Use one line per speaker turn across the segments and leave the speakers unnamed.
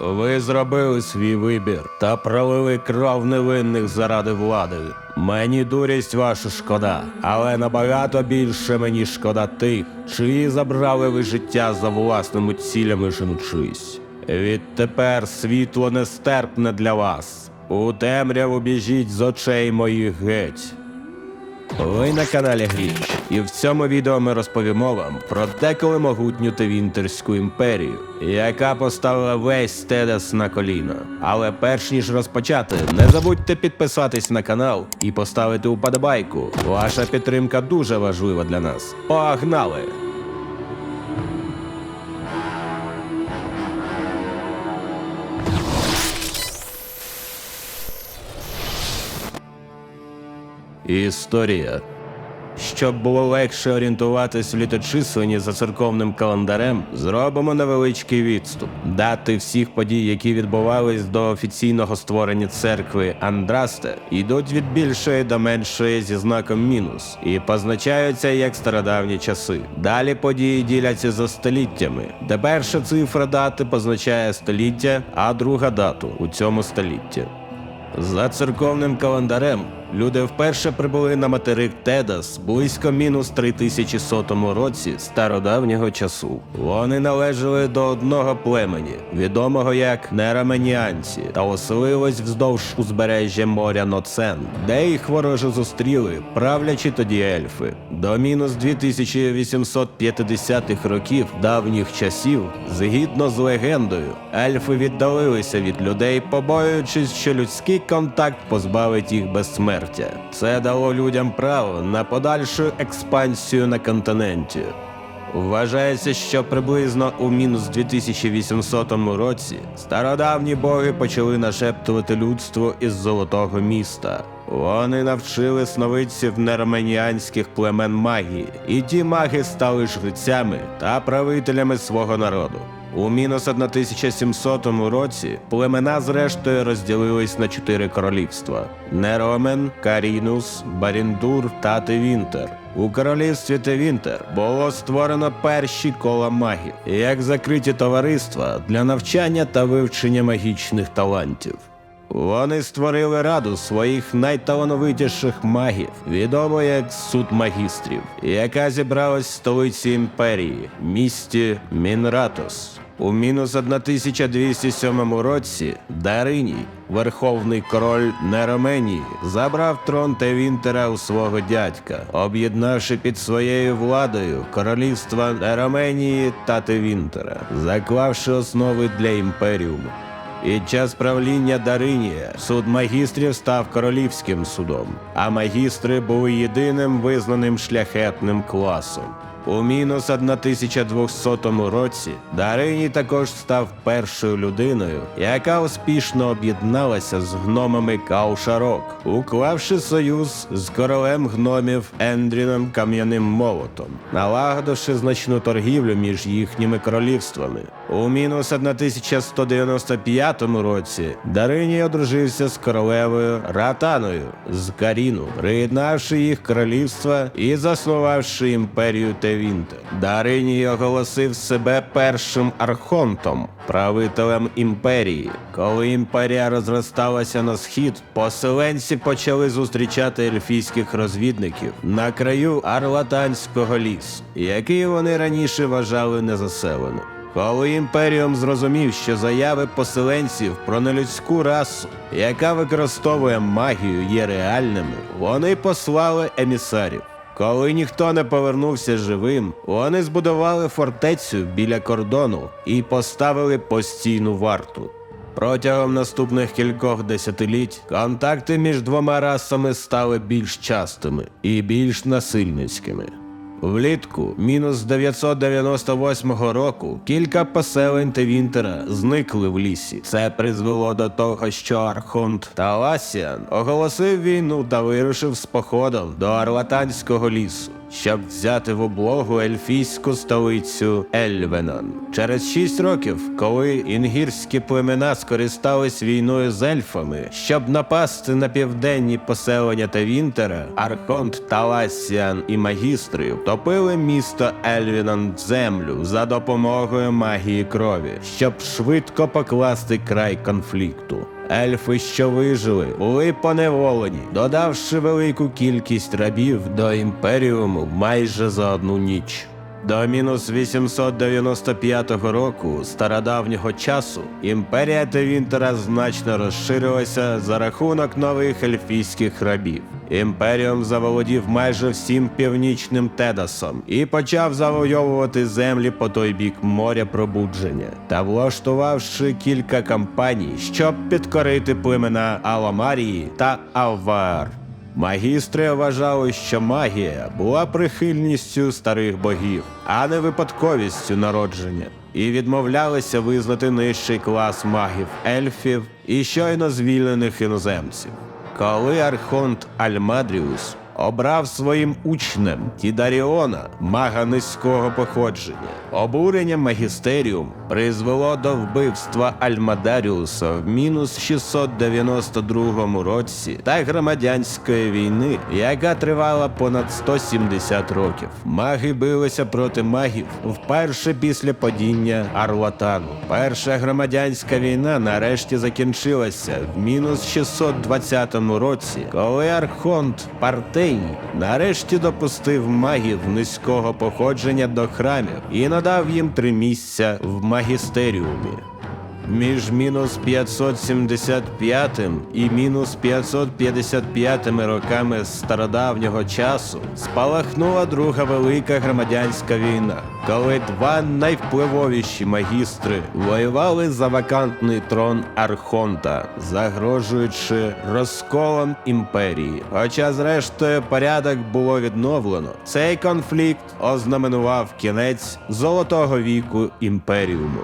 Ви зробили свій вибір та пролили кров невинних заради влади. Мені дурість ваша шкода, але набагато більше мені шкода тих, чиї забрали ви життя за власними цілями женучись. Відтепер світло нестерпне для вас. У темряву біжіть з очей моїх геть. Ви на каналі Гріч, і в цьому відео ми розповімо вам про деколи могутню Тевінтерську імперію, яка поставила весь Стедес на коліна. Але перш ніж розпочати, не забудьте підписатись на канал і поставити уподобайку. Ваша підтримка дуже важлива для нас. Погнали! Історія. Щоб було легше орієнтуватись в літочисленні за церковним календарем, зробимо невеличкий відступ. Дати всіх подій, які відбувались до офіційного створення церкви Андрасте, йдуть від більшої до меншої зі знаком мінус і позначаються як стародавні часи. Далі події діляться за століттями, де перша цифра дати позначає століття, а друга дату у цьому столітті. За церковним календарем люди вперше прибули на материк Тедас близько мінус 3100 році стародавнього часу. Вони належали до одного племені, відомого як Нераменіанці, та оселились вздовж узбережжя моря Ноцен, де їх вороже зустріли, правлячи тоді ельфи. До мінус 2850-х років давніх часів, згідно з легендою, ельфи віддалилися від людей, побоюючись, що людський контакт позбавить їх безсмертя. Це дало людям право на подальшу експансію на континенті. Вважається, що приблизно у мінус 2800 році стародавні боги почали нашептувати людство із золотого міста. Вони навчили сновидців нерменіанських племен магії, і ті маги стали жрецями та правителями свого народу. У мінус 1700 році племена зрештою розділились на чотири королівства: Неромен, Карінус, Баріндур та Тевінтер. У королівстві Тевінтер було створено перші кола магів, як закриті товариства для навчання та вивчення магічних талантів. Вони створили раду своїх найталановитіших магів, відомо як суд магістрів, яка зібралась в столиці імперії, місті Мінратос. У мінус 1207 році Дариній, верховний король Нероменії, забрав трон Тевінтера у свого дядька, об'єднавши під своєю владою королівства Нероменії та Тевінтера, заклавши основи для імперіуму. Під час правління Даринія суд магістрів став королівським судом, а магістри були єдиним визнаним шляхетним класом. У мінус 1200 році Дариній також став першою людиною, яка успішно об'єдналася з гномами Каушарок, уклавши союз з королем гномів Ендріном Кам'яним Молотом, налагодивши значну торгівлю між їхніми королівствами. У мінус 1195 році Дариній одружився з королевою Ратаною з Каріну, приєднавши їх королівства і заснувавши імперію Тевінтер. Дариній оголосив себе першим архонтом, правителем імперії. Коли імперія розросталася на схід, поселенці почали зустрічати ельфійських розвідників на краю Арлатанського лісу, який вони раніше вважали незаселеним. Коли імперіум зрозумів, що заяви поселенців про нелюдську расу, яка використовує магію, є реальними, вони послали емісарів. Коли ніхто не повернувся живим, вони збудували фортецю біля кордону і поставили постійну варту. Протягом наступних кількох десятиліть контакти між двома расами стали більш частими і більш насильницькими. Влітку мінус 998 року кілька поселень Тевінтера зникли в лісі. Це призвело до того, що Архонт Таласіан оголосив війну та вирушив з походом до Арлатанського лісу. Щоб взяти в облогу ельфійську столицю Ельвенон. Через шість років, коли інгірські племена скористались війною з ельфами, щоб напасти на південні поселення Тавінтера, Архонт Таласіан і магістри втопили місто Ельвінон в землю за допомогою магії крові, щоб швидко покласти край конфлікту. Ельфи, що вижили, були поневолені, додавши велику кількість рабів до імперіуму майже за одну ніч. До мінус 895 року стародавнього часу імперія Тевінтера значно розширилася за рахунок нових ельфійських рабів. Імперіум заволодів майже всім північним Тедасом і почав завойовувати землі по той бік моря пробудження та влаштувавши кілька кампаній, щоб підкорити племена Аламарії та Алвар. Магістри вважали, що магія була прихильністю старих богів, а не випадковістю народження, і відмовлялися визнати нижчий клас магів ельфів і щойно звільнених іноземців. Коли Архонт Альмадріус обрав своїм учнем Тідаріона, мага низького походження. Обурення магістеріум призвело до вбивства Альмадаріуса в мінус 692 році та громадянської війни, яка тривала понад 170 років. Маги билися проти магів вперше після падіння Арлатану. Перша громадянська війна нарешті закінчилася в мінус 620 році, коли Архонт Партей нарешті допустив магів низького походження до храмів і надав їм три місця в магістеріумі. Між мінус 575 і мінус 555 роками стародавнього часу спалахнула друга велика громадянська війна, коли два найвпливовіші магістри воювали за вакантний трон Архонта, загрожуючи розколом імперії. Хоча, зрештою, порядок було відновлено, цей конфлікт ознаменував кінець золотого віку імперіуму.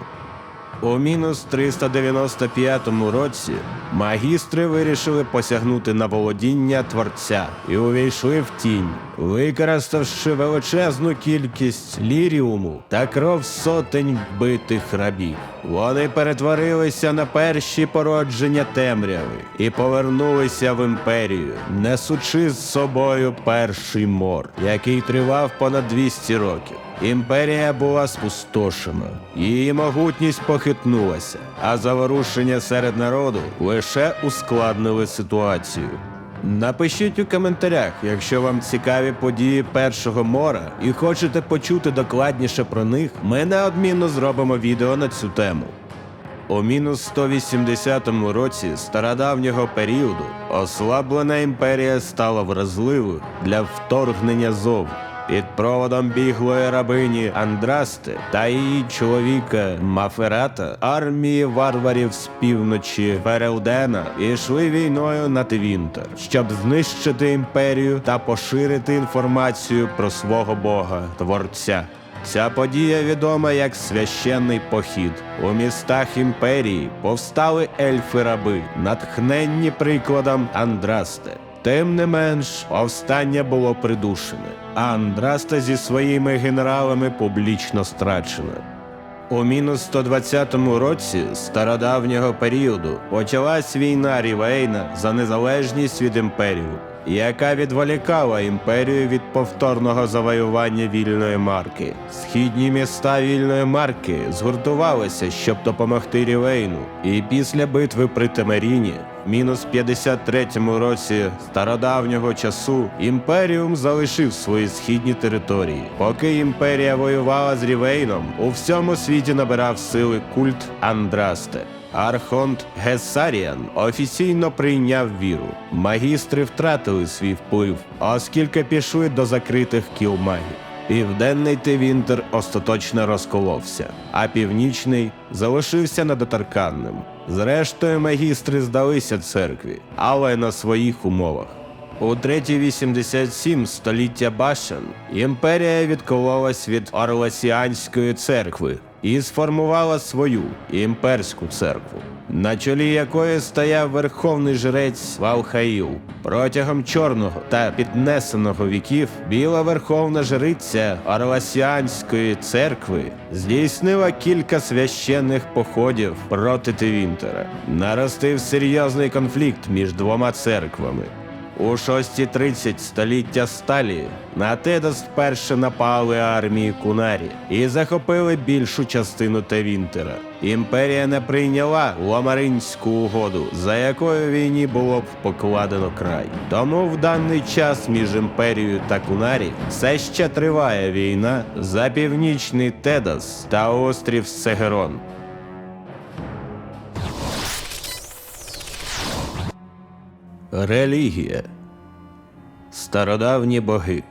У мінус 395 році магістри вирішили посягнути на володіння творця і увійшли в тінь, використавши величезну кількість ліріуму та кров сотень вбитих рабів. Вони перетворилися на перші породження темряви і повернулися в імперію, несучи з собою перший мор, який тривав понад 200 років. Імперія була спустошена, її могутність похитнулася, а заворушення серед народу лише ускладнили ситуацію. Напишіть у коментарях, якщо вам цікаві події першого мора і хочете почути докладніше про них, ми неодмінно зробимо відео на цю тему. У мінус 180 році стародавнього періоду ослаблена імперія стала вразливою для вторгнення зовні. Під проводом біглої рабині Андрасти та її чоловіка Маферата армії варварів з півночі Ферелдена ішли війною на Твінтер, щоб знищити імперію та поширити інформацію про свого бога творця. Ця подія відома як священний похід. У містах імперії повстали ельфи-раби, натхненні прикладом Андрасте. Тим не менш, повстання було придушене, а Андраста зі своїми генералами публічно страчено. У мінус 120 році стародавнього періоду почалась війна Рівейна за незалежність від імперії, яка відволікала імперію від повторного завоювання вільної марки. Східні міста вільної марки згуртувалися, щоб допомогти Рівейну, і після битви при Темеріні мінус 53 році стародавнього часу імперіум залишив свої східні території. Поки імперія воювала з Рівейном, у всьому світі набирав сили культ Андрасте. Архонт Гесаріан офіційно прийняв віру. Магістри втратили свій вплив, оскільки пішли до закритих кіл магів. Південний Тевінтер остаточно розколовся, а північний залишився недоторканним. Зрештою, магістри здалися церкві, але на своїх умовах. У 387 століття Башен імперія відкололась від Орласіанської церкви і сформувала свою імперську церкву. на чолі якої стояв верховний жрець Валхаїл. Протягом чорного та піднесеного віків біла верховна жриця Орласіанської церкви здійснила кілька священних походів проти Тевінтера. Наростив серйозний конфлікт між двома церквами. У 6.30 століття сталі на Тедос вперше напали армії Кунарі і захопили більшу частину Тевінтера. Імперія не прийняла Ломаринську угоду, за якою війні було б покладено край. Тому в даний час між імперією та Кунарі все ще триває війна за північний Тедос та острів Сегерон. Релігія Стародавні боги.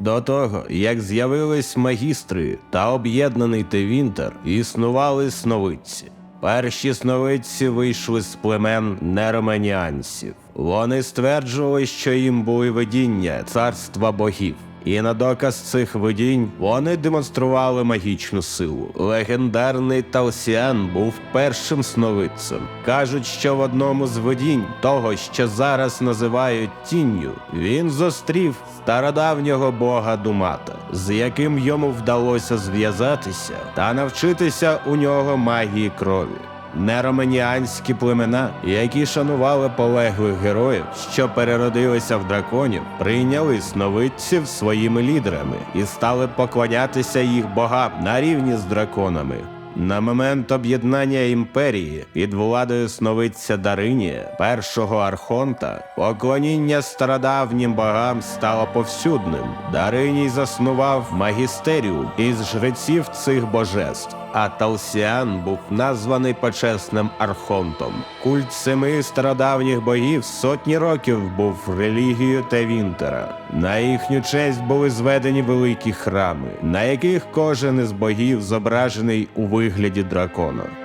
До того, як з'явились магістри та об'єднаний Тевінтер, існували сновидці. Перші сновидці вийшли з племен нероманіанців. Вони стверджували, що їм були видіння царства богів. І на доказ цих видінь вони демонстрували магічну силу. Легендарний Талсіан був першим сновидцем. Кажуть, що в одному з видінь того, що зараз називають тінню, він зустрів стародавнього бога Думата, з яким йому вдалося зв'язатися та навчитися у нього магії крові. Нероманіанські племена, які шанували полеглих героїв, що переродилися в драконів, прийняли сновидців своїми лідерами і стали поклонятися їх богам на рівні з драконами. На момент об'єднання імперії під владою сновидця Даринія, першого архонта, поклоніння стародавнім богам стало повсюдним. Дариній заснував магістеріум із жреців цих божеств. А Талсіан був названий почесним архонтом. Культ семи стародавніх богів сотні років був релігією Тевінтера. На їхню честь були зведені великі храми, на яких кожен із богів зображений у вигляді дракона.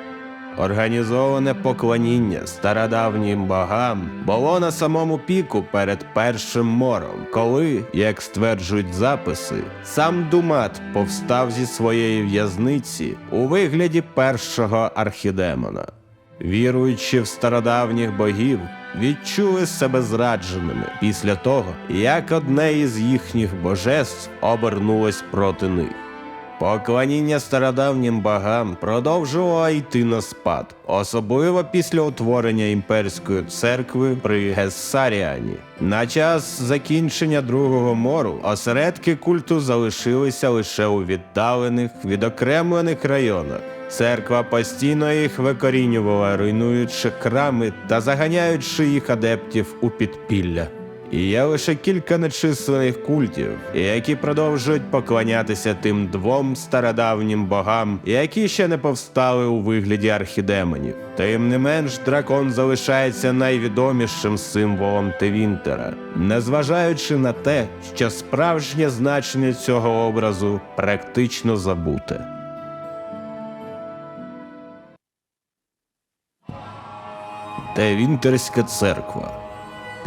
Організоване поклоніння стародавнім богам було на самому піку перед першим мором, коли, як стверджують записи, сам Думат повстав зі своєї в'язниці у вигляді першого архідемона. Віруючи в стародавніх богів, відчули себе зрадженими після того, як одне із їхніх божеств обернулось проти них. Поклоніння стародавнім богам продовжувало йти на спад, особливо після утворення імперської церкви при Гессаріані. На час закінчення другого мору осередки культу залишилися лише у віддалених, відокремлених районах. Церква постійно їх викорінювала, руйнуючи храми та заганяючи їх адептів у підпілля. Є лише кілька нечисленних культів, які продовжують поклонятися тим двом стародавнім богам, які ще не повстали у вигляді архідемонів. Тим не менш, дракон залишається найвідомішим символом Тевінтера, незважаючи на те, що справжнє значення цього образу практично забуте. Тевінтерська церква.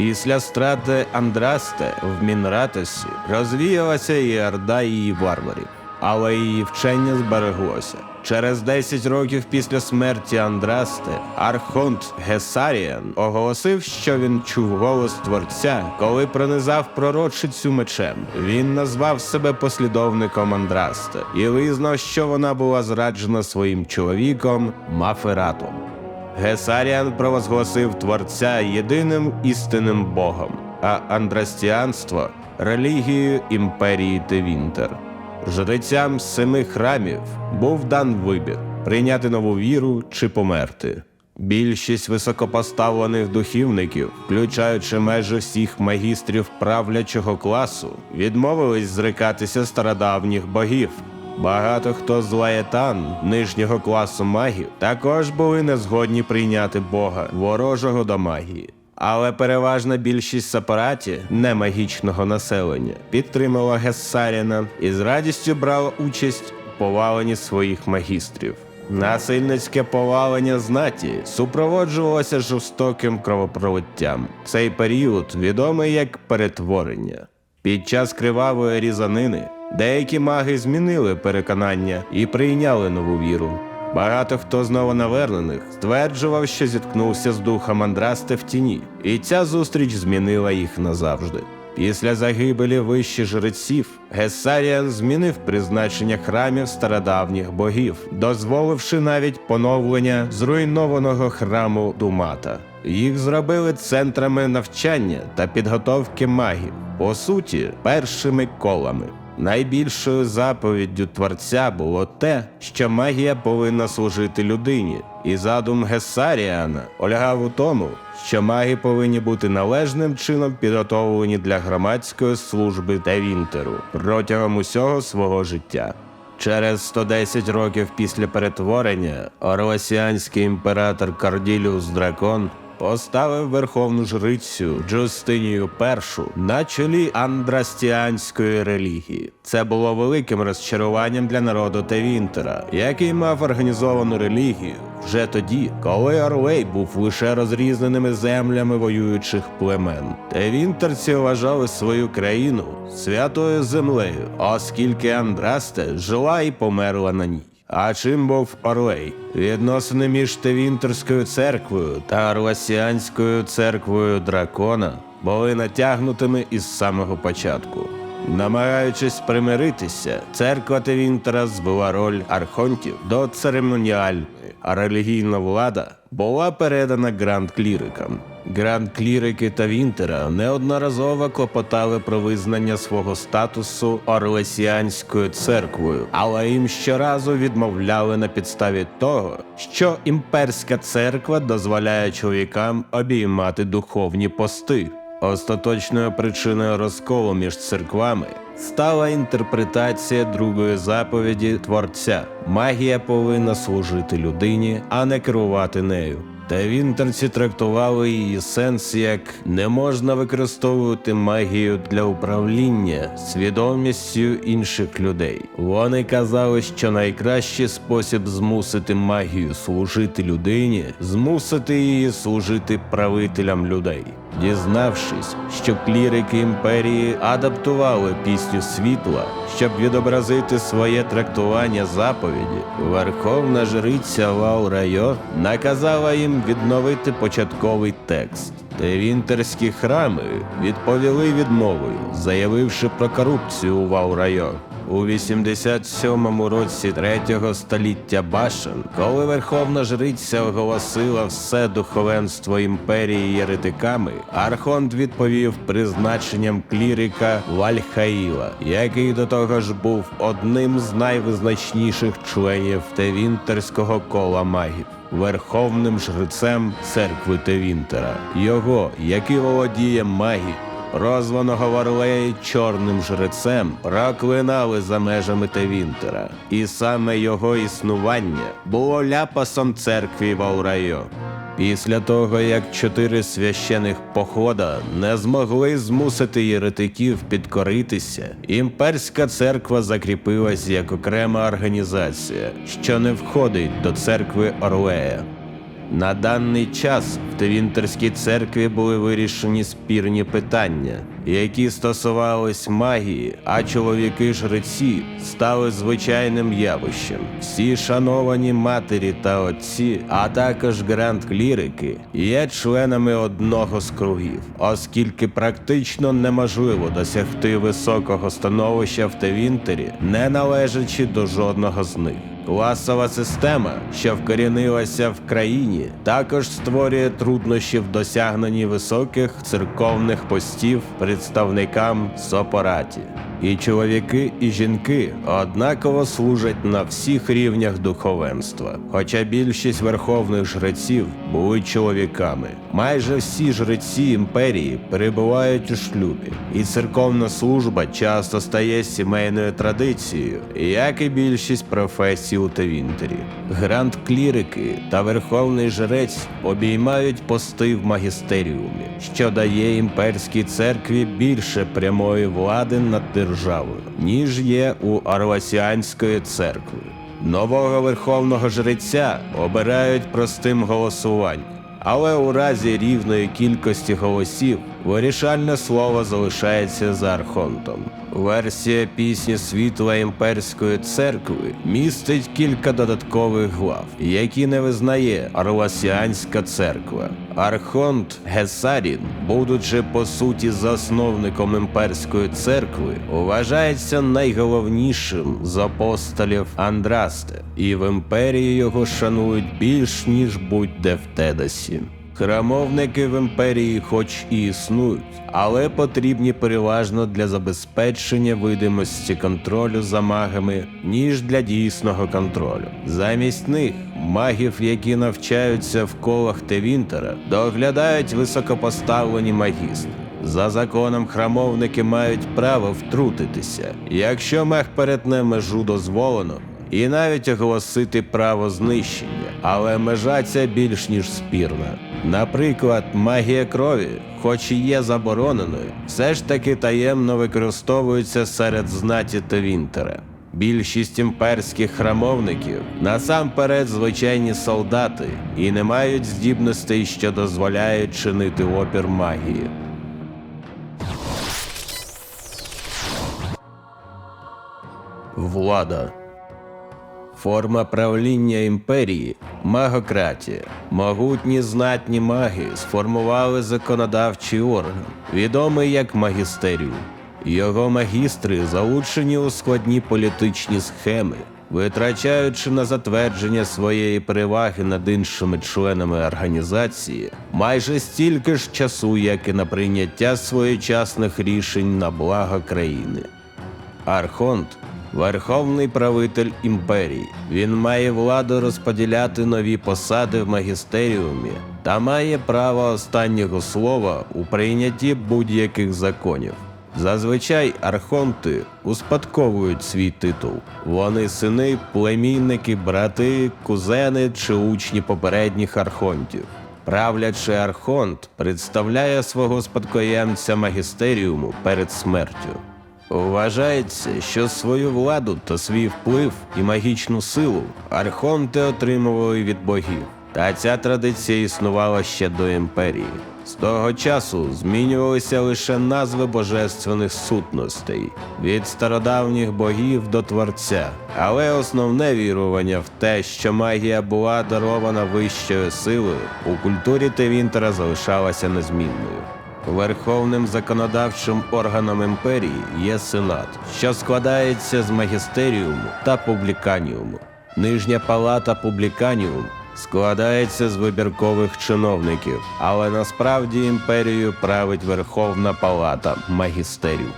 Після страти Андрасте в Мінратосі розвіялася і орда її варварів, але її вчення збереглося. Через 10 років після смерті Андрасте Архонт Гесаріан оголосив, що він чув голос творця, коли пронизав пророчицю мечем. Він назвав себе послідовником Андрасте і визнав, що вона була зраджена своїм чоловіком Мафератом. Гесаріан провозгласив творця єдиним істинним богом, а андрастіанство релігією імперії Тевінтер. Жрецям семи храмів був дан вибір прийняти нову віру чи померти. Більшість високопоставлених духівників, включаючи майже всіх магістрів правлячого класу, відмовились зрикатися стародавніх богів. Багато хто з лаєтан нижнього класу магів також були не згодні прийняти Бога, ворожого до магії. Але переважна більшість сепараті немагічного населення підтримала Гессаріна і з радістю брала участь у поваленні своїх магістрів. Насильницьке повалення знаті супроводжувалося жорстоким кровопролиттям. Цей період відомий як перетворення. Під час кривавої різанини деякі маги змінили переконання і прийняли нову віру. Багато хто з новонавернених стверджував, що зіткнувся з духом Андрасте в тіні, і ця зустріч змінила їх назавжди. Після загибелі вищих жреців Гессаріан змінив призначення храмів стародавніх богів, дозволивши навіть поновлення зруйнованого храму Думата. Їх зробили центрами навчання та підготовки магів, по суті, першими колами. Найбільшою заповіддю творця було те, що магія повинна служити людині, і задум Гессаріана полягав у тому, що маги повинні бути належним чином підготовлені для громадської служби та вінтеру протягом усього свого життя. Через 110 років після перетворення орласіанський імператор Карділіус Дракон поставив верховну жрицю Джустинію І на чолі андрастіанської релігії. Це було великим розчаруванням для народу Тевінтера, який мав організовану релігію вже тоді, коли Орлей був лише розрізненими землями воюючих племен. Тевінтерці вважали свою країну святою землею, оскільки Андрасте жила і померла на ній. А чим був Орлей? Відносини між Тевінтерською церквою та Орласіанською церквою дракона були натягнутими із самого початку. Намагаючись примиритися, церква Тевінтера збила роль архонтів до церемоніальної, а релігійна влада була передана гранд-клірикам. Гранд-клірики та Вінтера неодноразово клопотали про визнання свого статусу Орлесіанською церквою, але їм щоразу відмовляли на підставі того, що імперська церква дозволяє чоловікам обіймати духовні пости. Остаточною причиною розколу між церквами стала інтерпретація другої заповіді творця: магія повинна служити людині, а не керувати нею. Та вінтерці трактували її сенс як не можна використовувати магію для управління свідомістю інших людей. Вони казали, що найкращий спосіб змусити магію служити людині змусити її служити правителям людей. Дізнавшись, що клірики імперії адаптували пісню світла, щоб відобразити своє трактування заповіді, верховна жриця Вал Райо наказала їм відновити початковий текст. Тевінтерські храми відповіли відмовою, заявивши про корупцію у Вал-Райо. У 87-му році третього століття Башен, коли верховна жриця оголосила все духовенство імперії єретиками, Архонт відповів призначенням клірика Вальхаїла, який до того ж був одним з найвизначніших членів Тевінтерського кола магів. Верховним жрецем церкви Тевінтера, його, який володіє магією, прозваного Варлеї чорним жрецем, проклинали за межами Тевінтера, і саме його існування було ляпасом церкві Валрайо. Після того, як чотири священих похода не змогли змусити єретиків підкоритися, імперська церква закріпилась як окрема організація, що не входить до церкви Орлея. На даний час в Тевінтерській церкві були вирішені спірні питання, які стосувались магії, а чоловіки-жреці стали звичайним явищем. Всі шановані матері та отці, а також гранд-клірики, є членами одного з кругів, оскільки практично неможливо досягти високого становища в Тевінтері, не належачи до жодного з них. Класова система, що вкорінилася в країні, також створює труднощі в досягненні високих церковних постів представникам сопораті. І чоловіки, і жінки однаково служать на всіх рівнях духовенства. Хоча більшість верховних жреців були чоловіками. Майже всі жреці імперії перебувають у шлюбі, і церковна служба часто стає сімейною традицією, як і більшість професій у Тевінтері. Гранд-клірики та верховний жрець обіймають пости в магістеріумі, що дає імперській церкві більше прямої влади над державою, ніж є у Орласіанської церкви. Нового верховного жреця обирають простим голосуванням. Але у разі рівної кількості голосів Вирішальне слово залишається за архонтом. Версія пісні світла імперської церкви містить кілька додаткових глав, які не визнає Орласіанська церква. Архонт Гесарін, будучи по суті засновником імперської церкви, вважається найголовнішим з апостолів Андрасте, і в імперії його шанують більш ніж будь-де в Тедасі. Храмовники в імперії, хоч і існують, але потрібні переважно для забезпечення видимості контролю за магами, ніж для дійсного контролю. Замість них магів, які навчаються в колах Тевінтера, доглядають високопоставлені магістри. За законом храмовники мають право втрутитися, якщо мех перетне межу дозволено, і навіть оголосити право знищення, але межа ця більш ніж спірна. Наприклад, магія крові, хоч і є забороненою, все ж таки таємно використовується серед знаті Тевінтера. Більшість імперських храмовників насамперед звичайні солдати і не мають здібностей, що дозволяють чинити опір магії. Влада Форма правління імперії магократія. Могутні знатні маги сформували законодавчий орган, відомий як магістеріум. Його магістри залучені у складні політичні схеми, витрачаючи на затвердження своєї переваги над іншими членами організації майже стільки ж часу, як і на прийняття своєчасних рішень на благо країни. Архонт верховний правитель імперії. Він має владу розподіляти нові посади в магістеріумі та має право останнього слова у прийнятті будь-яких законів. Зазвичай архонти успадковують свій титул. Вони сини, племінники, брати, кузени чи учні попередніх архонтів. Правлячий архонт представляє свого спадкоємця магістеріуму перед смертю. Вважається, що свою владу та свій вплив і магічну силу архонти отримували від богів. Та ця традиція існувала ще до імперії. З того часу змінювалися лише назви божественних сутностей від стародавніх богів до творця, але основне вірування в те, що магія була дарована вищою силою, у культурі Тевінтера залишалася незмінною. Верховним законодавчим органом імперії є сенат, що складається з магістеріуму та публіканіуму. Нижня палата публіканіум складається з вибіркових чиновників, але насправді імперією править Верховна палата магістеріум.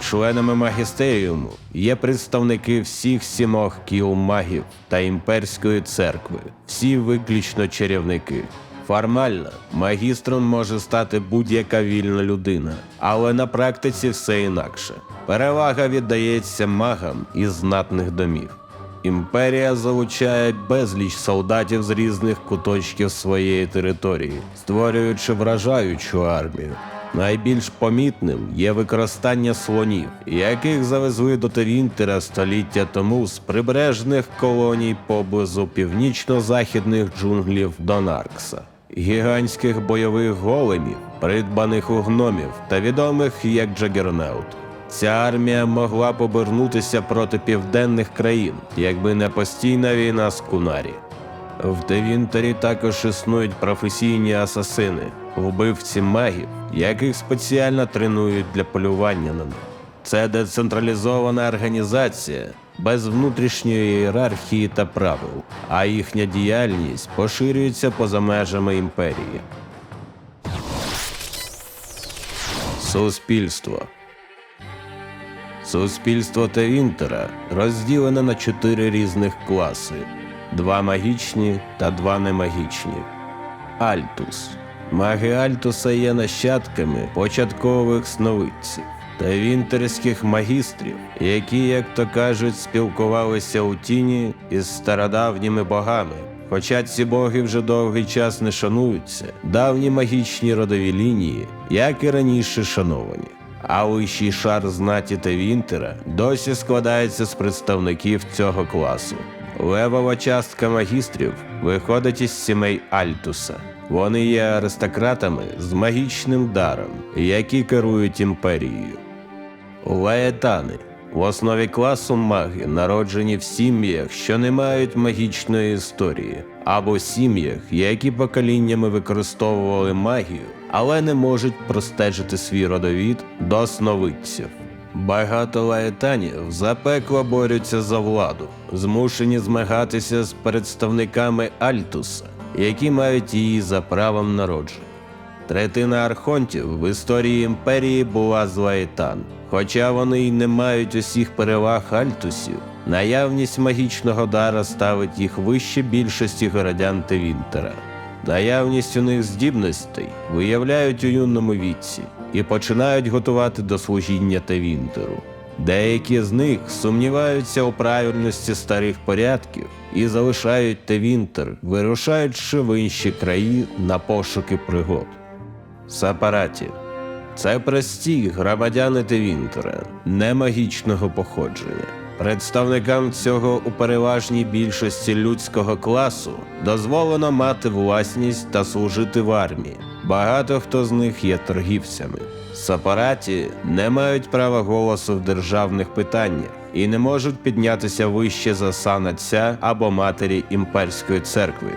Членами магістеріуму є представники всіх сімох кіл магів та імперської церкви, всі виключно чарівники. Формально магістром може стати будь-яка вільна людина, але на практиці все інакше. Перевага віддається магам із знатних домів. Імперія залучає безліч солдатів з різних куточків своєї території, створюючи вражаючу армію. Найбільш помітним є використання слонів, яких завезли до Терінтера століття тому з прибережних колоній поблизу північно-західних джунглів Донаркса, гігантських бойових големів, придбаних у гномів та відомих як Джагернаут. Ця армія могла б обернутися проти південних країн, якби не постійна війна з Кунарі. В Девінтері також існують професійні асасини, вбивці магів, яких спеціально тренують для полювання на них. Це децентралізована організація без внутрішньої ієрархії та правил, а їхня діяльність поширюється поза межами імперії. Суспільство Суспільство Тевінтера розділене на чотири різних класи: два магічні та два немагічні. Альтус. Маги Альтуса є нащадками початкових сновидців та вінтерських магістрів, які, як то кажуть, спілкувалися у тіні із стародавніми богами. Хоча ці боги вже довгий час не шануються, давні магічні родові лінії, як і раніше шановані. А вищий шар знаті та Вінтера досі складається з представників цього класу. Левова частка магістрів виходить із сімей Альтуса. Вони є аристократами з магічним даром, які керують імперією. Лаетани в основі класу маги народжені в сім'ях, що не мають магічної історії, або сім'ях, які поколіннями використовували магію, але не можуть простежити свій родовід до сновидців. Багато лаетанів запекло борються за владу, змушені змагатися з представниками Альтуса, які мають її за правом народження. Третина архонтів в історії імперії була з. Хоча вони й не мають усіх переваг Альтусів, наявність магічного дара ставить їх вище більшості городян Тевінтера. Наявність у них здібностей виявляють у юному віці і починають готувати до служіння Тевінтеру. Деякі з них сумніваються у правильності старих порядків і залишають Тевінтер, вирушаючи в інші краї на пошуки пригод. Сапараті. Це прості громадяни Тевінтера, не магічного походження. Представникам цього у переважній більшості людського класу дозволено мати власність та служити в армії. Багато хто з них є торгівцями. Сапараті не мають права голосу в державних питаннях і не можуть піднятися вище за сан отця або матері імперської церкви.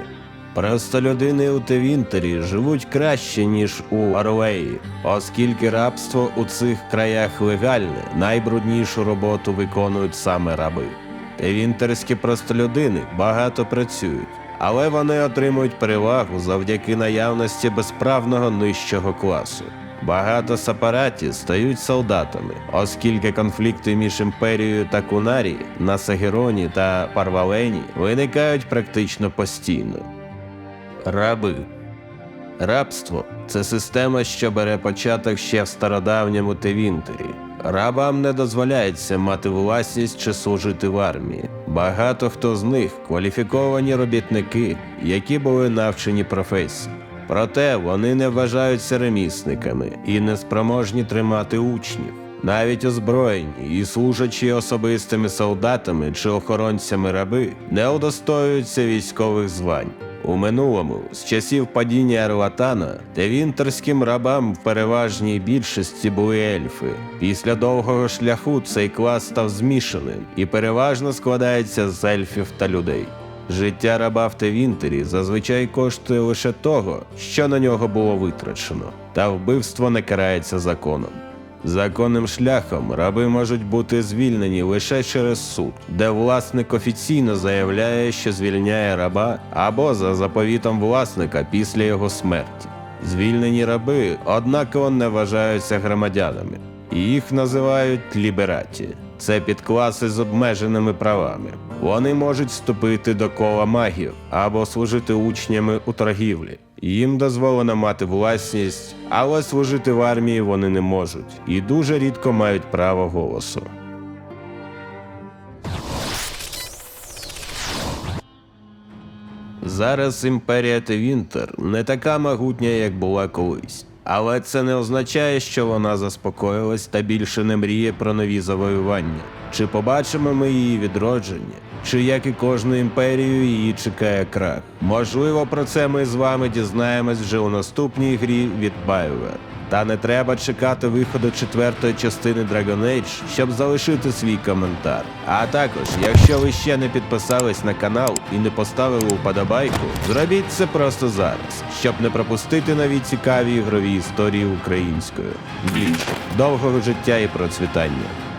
Просто людини у Тевінтері живуть краще, ніж у Орлеї, оскільки рабство у цих краях легальне, найбруднішу роботу виконують саме раби. Тевінтерські простолюдини багато працюють, але вони отримують перевагу завдяки наявності безправного нижчого класу. Багато сапараті стають солдатами, оскільки конфлікти між імперією та Кунарі на Сагероні та Парвалені виникають практично постійно. Раби. Рабство це система, що бере початок ще в стародавньому Тевінтері. Рабам не дозволяється мати власність чи служити в армії. Багато хто з них кваліфіковані робітники, які були навчені професії. Проте вони не вважаються ремісниками і не спроможні тримати учнів. Навіть озброєні і служачі особистими солдатами чи охоронцями раби не удостоюються військових звань. У минулому, з часів падіння Арлатана, тевінтерським рабам в переважній більшості були ельфи. Після довгого шляху цей клас став змішаним і переважно складається з ельфів та людей. Життя раба в Тевінтері зазвичай коштує лише того, що на нього було витрачено, та вбивство не карається законом. Законним шляхом раби можуть бути звільнені лише через суд, де власник офіційно заявляє, що звільняє раба, або за заповітом власника після його смерті. Звільнені раби однаково не вважаються громадянами, їх називають лібераті. Це підкласи з обмеженими правами. Вони можуть вступити до кола магів або служити учнями у торгівлі. Їм дозволено мати власність, але служити в армії вони не можуть і дуже рідко мають право голосу. Зараз імперія Тевінтер не така могутня, як була колись. Але це не означає, що вона заспокоїлась та більше не мріє про нові завоювання. Чи побачимо ми її відродження, чи як і кожну імперію її чекає крах. Можливо, про це ми з вами дізнаємось вже у наступній грі від BioWare. Та не треба чекати виходу четвертої частини Dragon Age, щоб залишити свій коментар. А також, якщо ви ще не підписались на канал і не поставили вподобайку, зробіть це просто зараз, щоб не пропустити нові цікаві ігрові історії українською. Довгого життя і процвітання.